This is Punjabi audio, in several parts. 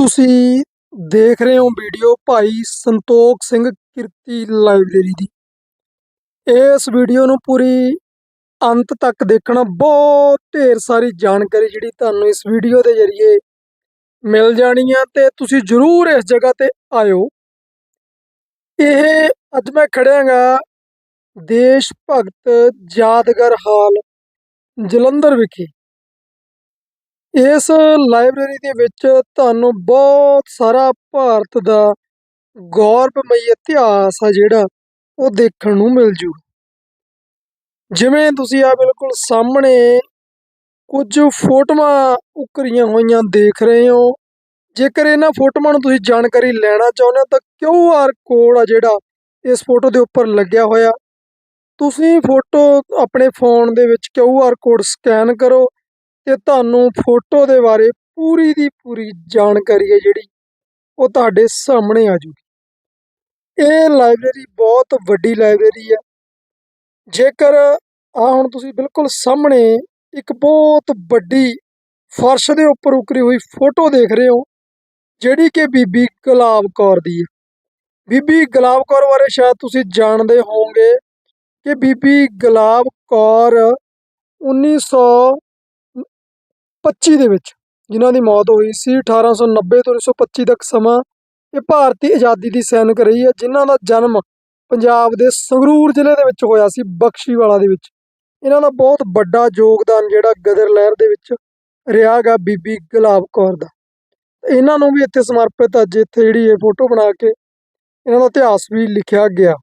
ਤੁਸੀਂ ਦੇਖ ਰਹੇ ਹੋ ਵੀਡੀਓ ਭਾਈ ਸੰਤੋਖ ਸਿੰਘ ਕਿਰਤੀ ਲਾਇਬ੍ਰੇਰੀ ਦੀ। ਇਸ ਵੀਡੀਓ ਨੂੰ ਪੂਰੀ ਅੰਤ ਤੱਕ ਦੇਖਣਾ। ਬਹੁਤ ਢੇਰ ਸਾਰੀ ਜਾਣਕਾਰੀ ਜਿਹੜੀ ਤੁਹਾਨੂੰ ਇਸ ਵੀਡੀਓ ਦੇ ਜ਼ਰੀਏ ਮਿਲ ਜਾਣੀ ਆ ਤੇ ਤੁਸੀਂ ਜ਼ਰੂਰ ਇਸ ਜਗ੍ਹਾ ਤੇ ਆਇਓ। ਇਹ ਅੱਜ ਮੈਂ ਖੜਿਆਗਾ ਦੇਸ਼ ਭਗਤ ਯਾਦਗਾਰ ਹਾਲ ਜਲੰਧਰ ਵਿਖੇ। ਇਸ ਲਾਇਬ੍ਰੇਰੀ ਦੇ ਵਿੱਚ ਤੁਹਾਨੂੰ ਬਹੁਤ ਸਾਰਾ ਭਾਰਤ ਦਾ ਗੌਰਵਮਈ ਇਤਿਹਾਸ ਆ ਜਿਹੜਾ ਉਹ ਦੇਖਣ ਨੂੰ ਮਿਲ ਜੂ। ਜਿਵੇਂ ਤੁਸੀਂ ਆ ਬਿਲਕੁਲ ਸਾਹਮਣੇ ਕੁਝ ਫੋਟੋਆਂ ਉਕਰੀਆਂ ਹੋਈਆਂ ਦੇਖ ਰਹੇ ਹੋ। ਜੇਕਰ ਇਹਨਾਂ ਫੋਟੋਆਂ ਨੂੰ ਤੁਸੀਂ ਜਾਣਕਾਰੀ ਲੈਣਾ ਚਾਹੁੰਦੇ ਹੋ ਤਾਂ ਕਿਊ ਆਰ ਕੋਡ ਆ ਜਿਹੜਾ ਇਸ ਫੋਟੋ ਦੇ ਉੱਪਰ ਲੱਗਿਆ ਹੋਇਆ। ਤੁਸੀਂ ਫੋਟੋ ਆਪਣੇ ਫੋਨ ਦੇ ਵਿੱਚ ਕਿਊ ਆਰ ਕੋਡ ਸਕੈਨ ਕਰੋ। ਤੇ ਤੁਹਾਨੂੰ ਫੋਟੋ ਦੇ ਬਾਰੇ ਪੂਰੀ ਦੀ ਪੂਰੀ ਜਾਣਕਾਰੀ ਹੈ ਜਿਹੜੀ ਉਹ ਤੁਹਾਡੇ ਸਾਹਮਣੇ ਆ ਜੂਗੀ। ਇਹ ਲਾਇਬ੍ਰੇਰੀ ਬਹੁਤ ਵੱਡੀ ਲਾਇਬ੍ਰੇਰੀ ਹੈ। ਜੇਕਰ ਆ ਹੁਣ ਤੁਸੀਂ ਬਿਲਕੁਲ ਸਾਹਮਣੇ ਇੱਕ ਬਹੁਤ ਵੱਡੀ ਫਰਸ਼ ਦੇ ਉੱਪਰ ਉਕਰੀ ਹੋਈ ਫੋਟੋ ਦੇਖ ਰਹੇ ਹੋ, ਜਿਹੜੀ ਕਿ ਬੀਬੀ ਗੁਲਾਬ ਕੌਰ ਦੀ ਹੈ। ਬੀਬੀ ਗੁਲਾਬ ਕੌਰ ਬਾਰੇ ਸ਼ਾਇਦ ਤੁਸੀਂ ਜਾਣਦੇ ਹੋਵੋਗੇ ਕਿ ਬੀਬੀ ਗੁਲਾਬ ਕੌਰ 1925 ਦੇ ਵਿੱਚ, ਜਿਨ੍ਹਾਂ ਦੀ ਮੌਤ ਹੋਈ ਸੀ 1890 ਤੋਂ 1925 ਤੱਕ ਸਮਾਂ ਇਹ ਭਾਰਤੀ ਆਜ਼ਾਦੀ ਦੀ ਸੈਨਿਕ ਰਹੀ ਹੈ, ਜਿਨ੍ਹਾਂ ਦਾ ਜਨਮ ਪੰਜਾਬ ਦੇ ਸੰਗਰੂਰ ਜ਼ਿਲ੍ਹੇ ਦੇ ਵਿੱਚ ਹੋਇਆ ਸੀ, ਬਖਸ਼ੀਵਾਲਾ ਦੇ ਵਿੱਚ। ਇਹਨਾਂ ਦਾ ਬਹੁਤ ਵੱਡਾ ਯੋਗਦਾਨ ਜਿਹੜਾ ਗਦਰ ਲਹਿਰ ਦੇ ਵਿੱਚ ਰਿਹਾਗਾ ਬੀਬੀ ਗੁਲਾਬ ਕੌਰ ਦਾ। ਇਹਨਾਂ ਨੂੰ ਵੀ ਇੱਥੇ ਸਮਰਪਿਤ ਅੱਜ ਇੱਥੇ ਜਿਹੜੀ ਇਹ ਫੋਟੋ ਬਣਾ ਕੇ ਇਹਨਾਂ ਦਾ ਇਤਿਹਾਸ ਵੀ ਲਿਖਿਆ ਗਿਆ।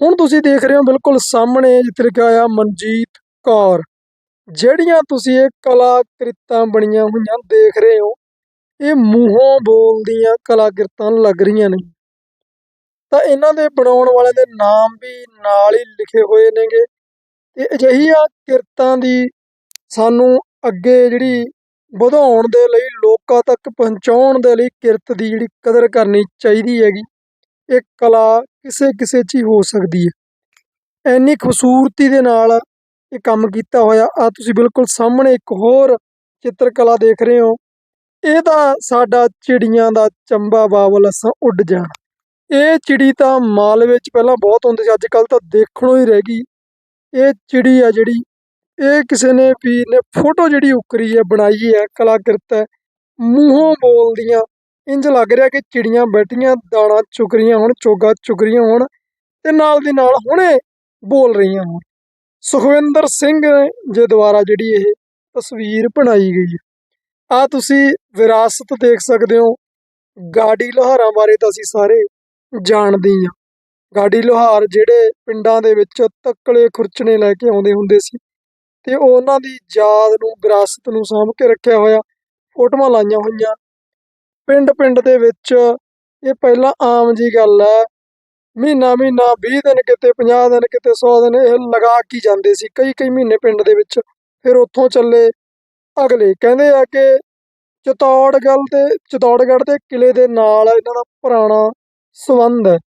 ਹੁਣ ਤੁਸੀਂ ਦੇਖ ਰਹੇ ਹੋ ਬਿਲਕੁਲ ਸਾਹਮਣੇ ਜਿੱਥੇ ਲਿਖਿਆ ਹੋਇਆ ਮਨਜੀਤ ਕੌਰ। ਜਿਹੜੀਆਂ ਤੁਸੀਂ ਇਹ ਕਲਾਕ੍ਰਿਤਾਂ ਬਣੀਆਂ ਹੋਈਆਂ ਦੇਖ ਰਹੇ ਹੋ, ਇਹ ਮੂੰਹੋਂ ਬੋਲਦੀਆਂ ਕਲਾਕ੍ਰਿਤਾਂ ਲੱਗ ਰਹੀਆਂ ਨੇ। ਤਾਂ ਇਹਨਾਂ ਦੇ ਬਣਾਉਣ ਵਾਲਿਆਂ ਦੇ ਨਾਮ ਵੀ ਨਾਲ ਹੀ ਲਿਖੇ ਹੋਏ ਨੇਗੇ। ਤੇ ਅਜਿਹੀਆਂ ਕਿਰਤਾਂ ਦੀ ਸਾਨੂੰ ਅੱਗੇ ਜਿਹੜੀ ਵਧਾਉਣ ਦੇ ਲਈ, ਲੋਕਾਂ ਤੱਕ ਪਹੁੰਚਾਉਣ ਦੇ ਲਈ ਕਿਰਤ ਦੀ ਜਿਹੜੀ ਕਦਰ ਕਰਨੀ ਚਾਹੀਦੀ ਹੈਗੀ, ਇਹ ਕਲਾ ਕਿਸੇ ਕਿਸੇ 'ਚ ਹੀ ਹੋ ਸਕਦੀ ਹੈ। ਇੰਨੀ ਖੂਬਸੂਰਤੀ ਦੇ ਨਾਲ ਇਹ ਕੰਮ ਕੀਤਾ ਹੋਇਆ। ਆ ਤੁਸੀਂ ਬਿਲਕੁਲ ਸਾਹਮਣੇ ਇੱਕ ਹੋਰ ਚਿੱਤਰਕਲਾ ਦੇਖ ਰਹੇ ਹੋ। ਇਹ ਤਾਂ ਸਾਡਾ ਚਿੜੀਆਂ ਦਾ ਚੰਬਾ ਬਾਵਲ ਅਸਾਂ ਉੱਡ ਜਾਣ। ਇਹ ਚਿੜੀ ਤਾਂ ਮਾਲ ਵਿੱਚ ਪਹਿਲਾਂ ਬਹੁਤ ਹੁੰਦੀ ਸੀ ਅੱਜ ਕੱਲ ਤਾਂ ਦੇਖਣੋਂ ਹੀ ਰਹਿ ਗਈ। ਇਹ ਚਿੜੀ ਆ ਜਿਹੜੀ, ਇਹ ਕਿਸੇ ਨੇ ਵੀ ਨੇ ਫੋਟੋ ਜਿਹੜੀ ਉਕਰੀ ਹੈ, ਬਣਾਈ ਹੈ, ਕਲਾਕ੍ਰਿਤ ਹੈ, ਮੂੰਹੋਂ ਬੋਲਦੀਆਂ। ਇੰਜ ਲੱਗ ਰਿਹਾ ਕਿ ਚਿੜੀਆਂ ਬੈਠੀਆਂ, ਦਾਣਾ ਚੁਗ ਰਹੀਆਂ ਹੁਣ, ਚੋਗਾ ਚੁਗ ਰਹੀਆਂ ਹੋਣ ਤੇ ਨਾਲ ਦੀ ਨਾਲ ਹੁਣੇ ਬੋਲ ਰਹੀਆਂ ਹੋਣ। ਸੁਖਵਿੰਦਰ ਸਿੰਘ ਜੀ ਦੁਆਰਾ ਜਿਹੜੀ ਇਹ ਤਸਵੀਰ ਬਣਾਈ ਗਈ ਹੈ। ਆ ਤੁਸੀਂ ਵਿਰਾਸਤ ਦੇਖ ਸਕਦੇ ਹੋ। ਗਾਡੀ ਲੋਹਾਰਾਂ ਬਾਰੇ ਤਾਂ ਅਸੀਂ ਸਾਰੇ ਜਾਣਦੇ ਹਾਂ ਗਾਡੀ ਲੋਹਾਰ ਜਿਹੜੇ ਪਿੰਡਾਂ ਦੇ ਵਿੱਚ ਤੱਕਲੇ ਖੁਰਚਣੇ ਲੈ ਕੇ ਆਉਂਦੇ ਹੁੰਦੇ ਸੀ ਤੇ ਉਹਨਾਂ ਦੀ ਯਾਦ ਨੂੰ, ਵਿਰਾਸਤ ਨੂੰ ਸਾਂਭ ਕੇ ਰੱਖਿਆ ਹੋਇਆ ਫੋਟੋਆਂ ਲਾਈਆਂ ਹੋਈਆਂ। ਪਿੰਡ ਪਿੰਡ ਦੇ ਵਿੱਚ ਇਹ ਪਹਿਲਾਂ ਆਮ ਜੀ ਗੱਲ ਹੈ ਮਹੀਨਾ ਮਹੀਨਾ 20 ਦਿਨ ਕਿਤੇ 50 ਦਿਨ ਕਿਤੇ 100 ਦਿਨ ਇਹ ਲਗਾ ਕੇ ਜਾਂਦੇ ਸੀ, ਕਈ ਕਈ ਮਹੀਨੇ ਪਿੰਡ ਦੇ ਵਿੱਚ। ਫਿਰ ਉੱਥੋਂ ਚੱਲੇ ਅਗਲੇ, ਕਹਿੰਦੇ ਆ ਕਿ ਚਤੌੜਗੜ੍ਹ ਤੇ ਚਤੌੜਗੜ੍ਹ ਦੇ ਕਿਲੇ ਦੇ ਨਾਲ ਇਹਨਾਂ ਦਾ ਪੁਰਾਣਾ ਸੰਬੰਧ ਹੈ।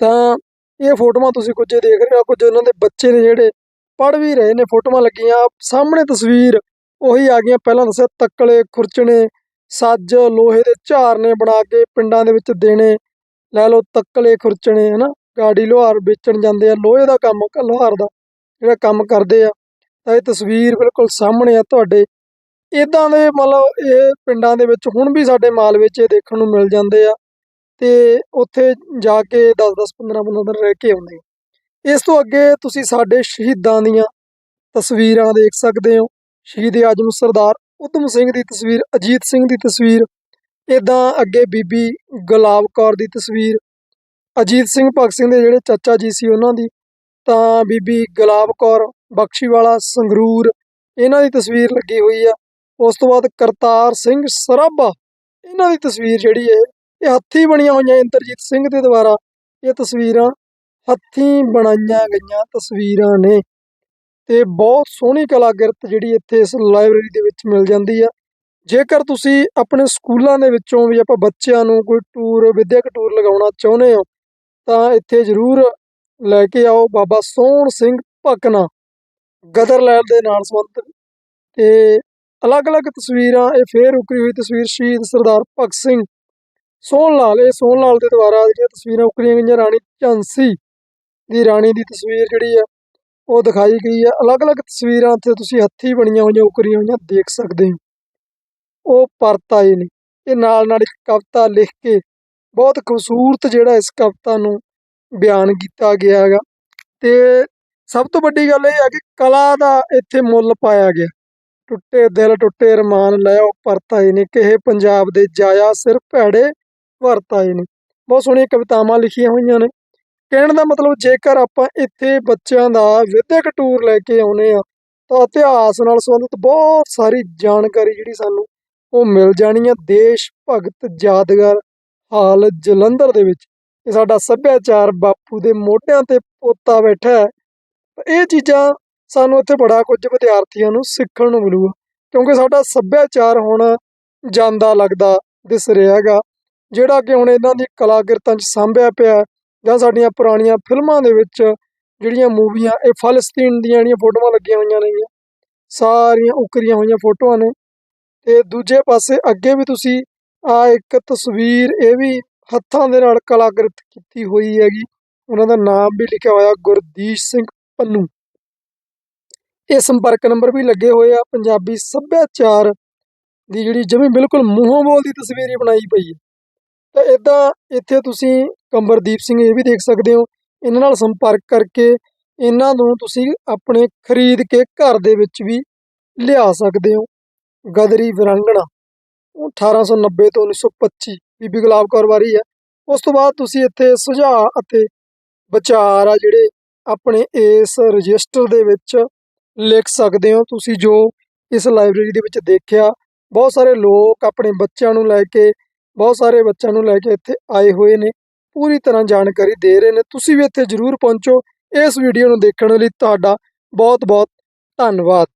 ਤਾਂ ਇਹ ਫੋਟੋਆਂ ਤੁਸੀਂ ਕੁਝ ਦੇਖ ਰਹੇ ਹੋ, ਕੁਝ ਉਹਨਾਂ ਦੇ ਬੱਚੇ ਨੇ ਜਿਹੜੇ ਪੜ ਵੀ ਰਹੇ ਨੇ, ਫੋਟੋਆਂ ਲੱਗੀਆਂ। ਸਾਹਮਣੇ ਤਸਵੀਰ ਉਹੀ ਆ ਗਈਆਂ, ਪਹਿਲਾਂ ਦੱਸਿਆ ਤੱਕਲੇ, ਖੁਰਚਣੇ, ਸੱਜ, ਲੋਹੇ ਦੇ ਝਾਰਨੇ ਬਣਾ ਕੇ ਪਿੰਡਾਂ ਦੇ ਵਿੱਚ ਦੇਣੇ। ਲੈ ਲਓ ਤੱਕਲੇ ਖੁਰਚਣੇ, ਹਨਾ? ਗਾੜੀ ਲੋਹਾਰ ਵੇਚਣ ਜਾਂਦੇ ਆ, ਲੋਹੇ ਦਾ ਕੰਮ ਲੋਹਾਰ ਦਾ ਜਿਹੜਾ ਕੰਮ ਕਰਦੇ ਆ। ਤਾਂ ਇਹ ਤਸਵੀਰ ਬਿਲਕੁਲ ਸਾਹਮਣੇ ਆ ਤੁਹਾਡੇ। ਇਦਾਂ ਦੇ ਮਤਲਬ ਇਹ ਪਿੰਡਾਂ ਦੇ ਵਿੱਚ ਹੁਣ ਵੀ ਸਾਡੇ ਮਾਲ ਵਿੱਚ ਇਹ ਦੇਖਣ ਨੂੰ ਮਿਲ ਜਾਂਦੇ ਆ ਤੇ ਉੱਥੇ ਜਾ ਕੇ 10-10 15-15 ਦਿਨ ਰਹਿ ਕੇ ਆਉਂਦੇ ਇਸ ਤੋਂ ਅੱਗੇ ਤੁਸੀਂ ਸਾਡੇ ਸ਼ਹੀਦਾਂ ਦੀਆਂ ਤਸਵੀਰਾਂ ਦੇਖ ਸਕਦੇ ਹੋ। ਸ਼ਹੀਦ ਆਜਮ ਸਰਦਾਰ ਉਦਮ ਸਿੰਘ ਦੀ ਤਸਵੀਰ, ਅਜੀਤ ਸਿੰਘ ਦੀ ਤਸਵੀਰ ਇਦਾਂ ਅੱਗੇ ਬੀਬੀ ਗੁਲਾਬ ਕੌਰ ਦੀ ਤਸਵੀਰ, ਅਜੀਤ ਸਿੰਘ ਭਗਤ ਸਿੰਘ ਦੇ ਜਿਹੜੇ ਚਾਚਾ ਜੀ ਸੀ ਉਹਨਾਂ ਦੀ, ਤਾਂ ਬੀਬੀ ਗੁਲਾਬ ਕੌਰ ਬਖਸ਼ੀਵਾਲਾ ਸੰਗਰੂਰ, ਇਹਨਾਂ ਦੀ ਤਸਵੀਰ ਲੱਗੀ ਹੋਈ ਆ। ਉਸ ਤੋਂ ਬਾਅਦ ਕਰਤਾਰ ਸਿੰਘ ਸਰਾਭਾ ਇਹਨਾਂ ਦੀ ਤਸਵੀਰ ਜਿਹੜੀ ਹੈ ਇਹ ਹੱਥੀਂ ਬਣੀਆਂ ਹੋਈਆਂ ਇੰਦਰਜੀਤ ਸਿੰਘ ਦੇ ਦੁਆਰਾ, ਇਹ ਤਸਵੀਰਾਂ ਹੱਥੀਂ ਬਣਾਈਆਂ ਗਈਆਂ ਤਸਵੀਰਾਂ ਨੇ। ਤੇ ਬਹੁਤ ਸੋਹਣੀ ਕਲਾਕ੍ਰਿਤ ਜਿਹੜੀ ਇੱਥੇ ਇਸ ਲਾਇਬ੍ਰੇਰੀ ਦੇ ਵਿੱਚ ਮਿਲ ਜਾਂਦੀ ਆ। ਜੇਕਰ ਤੁਸੀਂ ਆਪਣੇ ਸਕੂਲਾਂ ਦੇ ਵਿੱਚੋਂ ਵੀ ਆਪਾਂ ਬੱਚਿਆਂ ਨੂੰ ਕੋਈ ਟੂਰ ਵਿਦਿਅਕ ਟੂਰ ਲਗਾਉਣਾ ਚਾਹੁੰਦੇ ਹੋ, ਤਾਂ ਇੱਥੇ ਜ਼ਰੂਰ ਲੈ ਕੇ ਆਓ ਬਾਬਾ ਸੋਹਣ ਸਿੰਘ ਭਕਨਾ ਗਦਰ ਲਹਿਰ ਦੇ ਨਾਲ ਸੰਬੰਧਿਤ ਤੇ ਅਲੱਗ-ਅਲੱਗ ਤਸਵੀਰਾਂ, ਇਹ ਫੇਰ ਉਕਰੀ ਹੋਈ ਤਸਵੀਰ ਸ਼ਹੀਦ ਸਰਦਾਰ ਭਗਤ ਸਿੰਘ ਸੋਹਣ ਲਾਲ ਇਹ ਸੋਹਣ ਲਾਲ ਦੇ ਦੁਆਰਾ ਜਿਹੜੀਆਂ ਤਸਵੀਰਾਂ ਉਕਰੀਆਂ ਗਈਆਂ, ਰਾਣੀ ਝਾਂਸੀ ਦੀ ਰਾਣੀ ਦੀ ਤਸਵੀਰ ਜਿਹੜੀ ਆ, ਉਹ ਦਿਖਾਈ ਗਈ ਹੈ ਅਲੱਗ-ਅਲੱਗ ਤਸਵੀਰਾਂ ਇੱਥੇ ਤੁਸੀਂ ਹੱਥੀਂ ਬਣੀਆਂ ਹੋਈਆਂ ਉਕਰੀਆਂ ਹੋਈਆਂ, ਦੇਖ ਸਕਦੇ ਹੋ। ਉਹ ਪਰਤ ਆਏ ਨੇ ਇਹ ਨਾਲ ਨਾਲ ਇੱਕ ਕਵਿਤਾ ਲਿਖ ਕੇ ਬਹੁਤ ਖੂਬਸੂਰਤ ਜਿਹੜਾ ਇਸ ਕਵਿਤਾ ਨੂੰ ਬਿਆਨ ਕੀਤਾ ਗਿਆ ਹੈਗਾ। ਤੇ ਸਭ ਤੋਂ ਵੱਡੀ ਗੱਲ ਇਹ ਹੈ ਕਿ ਕਲਾ ਦਾ ਇੱਥੇ ਮੁੱਲ ਪਾਇਆ ਗਿਆ। ਟੁੱਟੇ ਦਿਲ, ਟੁੱਟੇ ਰਮਾਨ ਲੈ ਉਹ ਪਰਤ ਆਏ ਨੇ ਕਿਹੇ ਪੰਜਾਬ ਦੇ ਜਾਇਆ ਸਿਰ ਭੈੜੇ ਵਰਤਾਏ ਨੇ ਬਹੁਤ ਸੋਹਣੀਆਂ ਕਵਿਤਾਵਾਂ ਲਿਖੀਆਂ ਹੋਈਆਂ ਨੇ। ਕਹਿਣ ਦਾ ਮਤਲਬ ਜੇਕਰ ਆਪਾਂ ਇੱਥੇ ਬੱਚਿਆਂ ਦਾ ਵਿਦਿਅਕ ਟੂਰ ਲੈ ਕੇ ਆਉਨੇ ਆ ਤਾਂ ਇਤਿਹਾਸ ਨਾਲ ਸੰਬੰਧਿਤ ਬਹੁਤ ਸਾਰੀ ਜਾਣਕਾਰੀ ਜਿਹੜੀ ਸਾਨੂੰ ਉਹ ਮਿਲ ਜਾਣੀਆਂ ਦੇਸ਼ ਭਗਤ ਯਾਦਗਾਰ ਹਾਲ ਜਲੰਧਰ ਦੇ ਵਿੱਚ। ਇਹ ਸਾਡਾ ਸੱਭਿਆਚਾਰ ਬਾਪੂ ਦੇ ਮੋਢਿਆਂ ਤੇ ਪੋਤਾ ਬੈਠਾ ਹੈ। ਇਹ ਚੀਜ਼ਾਂ ਸਾਨੂੰ ਇੱਥੇ ਬੜਾ ਕੁਝ ਵਿਦਿਆਰਥੀਆਂ ਨੂੰ ਸਿੱਖਣ ਨੂੰ ਮਿਲੂਗਾ, ਕਿਉਂਕਿ ਸਾਡਾ ਸੱਭਿਆਚਾਰ ਹੁਣ ਜਾਂਦਾ ਲੱਗਦਾ ਦਿਸ ਰਿਹਾ ਹੈਗਾ, ਜਿਹੜਾ ਕਿ ਹੁਣ ਇਹਨਾਂ ਦੀ ਕਲਾਕਿਰਤਾਂ 'ਚ ਸਾਂਭਿਆ ਪਿਆ ਜਾਂ ਸਾਡੀਆਂ ਪੁਰਾਣੀਆਂ ਫਿਲਮਾਂ ਦੇ ਵਿੱਚ ਜਿਹੜੀਆਂ ਮੂਵੀਆਂ, ਇਹ ਫਲਸਤੀਨ ਦੀਆਂ ਜਿਹੜੀਆਂ ਫੋਟੋਆਂ ਲੱਗੀਆਂ ਹੋਈਆਂ ਨੇਗੀਆਂ, ਸਾਰੀਆਂ ਉਕਰੀਆਂ ਹੋਈਆਂ ਫੋਟੋਆਂ ਨੇ। ਤੇ ਦੂਜੇ ਪਾਸੇ ਅੱਗੇ ਵੀ ਤੁਸੀਂ ਆ ਇੱਕ ਤਸਵੀਰ, ਇਹ ਵੀ ਹੱਥਾਂ ਦੇ ਨਾਲ ਕਲਾਕ੍ਰਿਤ ਕੀਤੀ ਹੋਈ ਹੈਗੀ। ਉਹਨਾਂ ਦਾ ਨਾਮ ਵੀ ਲਿਖਿਆ ਹੋਇਆ ਗੁਰਦੀਸ਼ ਸਿੰਘ ਪੰਨੂ। ਇਹ ਸੰਪਰਕ ਨੰਬਰ ਵੀ ਲੱਗੇ ਹੋਏ ਆ। ਪੰਜਾਬੀ ਸੱਭਿਆਚਾਰ ਦੀ ਜਿਹੜੀ ਜਮੀ ਬਿਲਕੁਲ ਮੂੰਹੋਂ ਬੋਲਦੀ ਤਸਵੀਰ ਹੀ ਬਣਾਈ ਪਈ ਹੈ। ਤਾਂ ਇਦਾਂ ਇੱਥੇ ਤੁਸੀਂ ਕੰਬਰਦੀਪ ਸਿੰਘ ਇਹ ਵੀ ਦੇਖ ਸਕਦੇ ਹੋ। ਇਹਨਾਂ ਨਾਲ ਸੰਪਰਕ ਕਰਕੇ ਇਹਨਾਂ ਨੂੰ ਤੁਸੀਂ ਆਪਣੇ ਖਰੀਦ ਕੇ ਘਰ ਦੇ ਵਿੱਚ ਵੀ ਲਿਆ ਸਕਦੇ ਹੋ। ਗਦਰੀ ਵਿਰੰਗਣਾ। ਉਹ 1890 ਤੋਂ 1925 ਬੀਬੀ ਗੁਲਾਬ ਕੌਰ ਵਾਰੀ ਹੈ। ਉਸ ਤੋਂ ਬਾਅਦ ਤੁਸੀਂ ਇੱਥੇ ਸੁਝਾਅ ਅਤੇ ਵਿਚਾਰ ਆ ਜਿਹੜੇ ਆਪਣੇ ਇਸ ਰਜਿਸਟਰ ਦੇ ਵਿੱਚ ਲਿਖ ਸਕਦੇ ਹੋ। ਤੁਸੀਂ ਜੋ ਇਸ ਲਾਇਬ੍ਰੇਰੀ ਦੇ ਵਿੱਚ ਦੇਖਿਆ, ਬਹੁਤ ਸਾਰੇ ਲੋਕ ਆਪਣੇ ਬੱਚਿਆਂ ਨੂੰ ਲੈ ਕੇ, ਬਹੁਤ ਸਾਰੇ ਬੱਚਿਆਂ ਨੂੰ ਲੈ ਕੇ ਇੱਥੇ ਆਏ ਹੋਏ ਨੇ। ਪੂਰੀ ਤਰ੍ਹਾਂ ਜਾਣਕਾਰੀ ਦੇ ਰਹੇ ਨੇ। ਤੁਸੀਂ ਵੀ ਇੱਥੇ ਜ਼ਰੂਰ ਪਹੁੰਚੋ। ਇਸ ਵੀਡੀਓ ਨੂੰ ਦੇਖਣ ਲਈ ਤੁਹਾਡਾ ਬਹੁਤ ਬਹੁਤ ਧੰਨਵਾਦ।